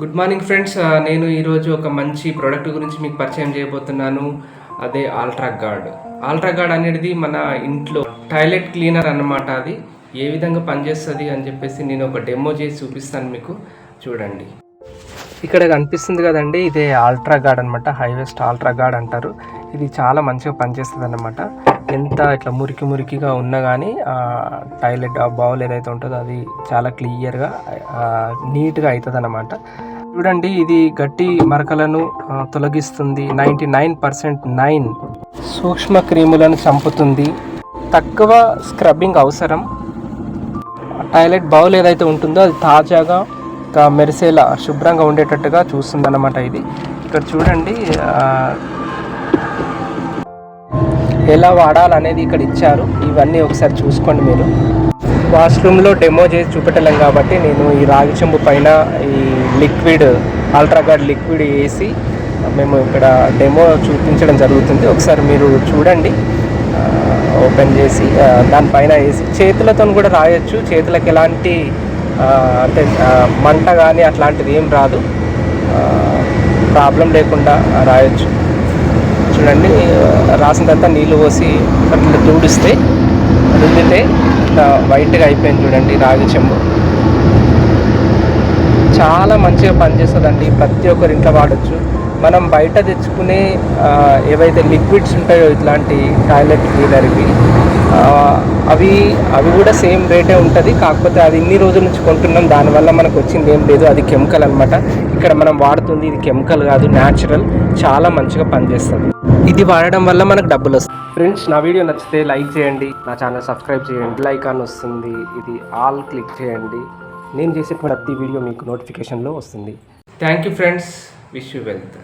Good morning friends నేను ఈరోజు ఒక మంచి ప్రోడక్ట్ గురించి మీకు పరిచయం చేయబోతున్నాను. అదే ఆల్ట్రా గార్డ్ ఆల్ట్రా గార్డ్ అనేది మన ఇంట్లో టాయిలెట్ క్లీనర్ అన్నమాట అది. ఏ విధంగా పనిచేస్తుంది అని చెప్పేసి నేను ఒక డెమో చేసి చూపిస్తాను మీకు. చూడండి. ఇక్కడ కనిపిస్తుంది కదండి ఇదే ఆల్ట్రా గార్డ్ అనమాట హైవెస్ట్ ఆల్ట్రా గార్డ్ అంటారు. ఇది చాలా మంచిగా పనిచేస్తుంది అనమాట ఎంత ఇట్లా మురికి మురికిగా ఉన్నా కానీ టాయిలెట్ ఆ బౌల్ ఏదైతే ఉంటుందో అది చాలా క్లియర్గా నీట్గా అవుతుంది అనమాట చూడండి ఇది గట్టి మరకలను తొలగిస్తుంది. నైంటీ నైన్ పర్సెంట్ నైన్ సూక్ష్మ క్రిములను చంపుతుంది. తక్కువ స్క్రబ్బింగ్ అవసరం. టాయిలెట్ బౌల్ ఏదైతే ఉంటుందో అది తాజాగా మెరిసేలా శుభ్రంగా ఉండేటట్టుగా చూస్తుందన్నమాట ఇది. ఇక్కడ చూడండి ఎలా వాడాలనేది ఇక్కడ ఇచ్చారు. ఇవన్నీ ఒకసారి చూసుకోండి మీరు. వాష్రూమ్లో డెమో చేసి చూపెట్టలేం కాబట్టి నేను ఈ రాగి చెంబు పైన ఈ లిక్విడ్ అల్ట్రాగార్డ్ లిక్విడ్ వేసి మేము ఇక్కడ డెమో చూపించడం జరుగుతుంది. ఒకసారి మీరు చూడండి. ఓపెన్ చేసి దానిపైన వేసి చేతులతో కూడా రాయొచ్చు. చేతులకు ఎలాంటి అంటే మంట కానీ అట్లాంటిది ఏం రాదు. ప్రాబ్లం లేకుండా రాయొచ్చు. చూడండి రాసిన తర్వాత నీళ్ళు పోసి అట్లా తూడిస్తే రుద్దితే ఇట్లా వైట్గా అయిపోయింది చూడండి రాగి చెంబు. చాలా మంచిగా పనిచేస్తుందండి ప్రతి ఒక్కరు ఇంట్లో వాడచ్చు. మనం బయట తెచ్చుకునే ఏవైతే లిక్విడ్స్ ఉంటాయో ఇట్లాంటి టాయిలెట్ క్లీనర్వి అవి అవి కూడా సేమ్ రేటే ఉంటుంది కాకపోతే అది ఇన్ని రోజుల నుంచి కొంటున్నాం దానివల్ల మనకు వచ్చింది ఏం లేదు అది కెమికల్ అనమాట ఇక్కడ మనం వాడుతుంది. ఇది కెమికల్ కాదు న్యాచురల్ చాలా మంచిగా పనిచేస్తుంది. ఇది వాడడం వల్ల మనకు డబ్బులు వస్తాయి. ఫ్రెండ్స్ నా వీడియో నచ్చితే లైక్ చేయండి. నా ఛానల్ సబ్స్క్రైబ్ చేయండి. లైక్ అని వస్తుంది. ఇది ఆల్ క్లిక్ చేయండి. నేను చేసే ప్రతి వీడియో మీకు నోటిఫికేషన్లో వస్తుంది. Thank you friends. Wish you wealth.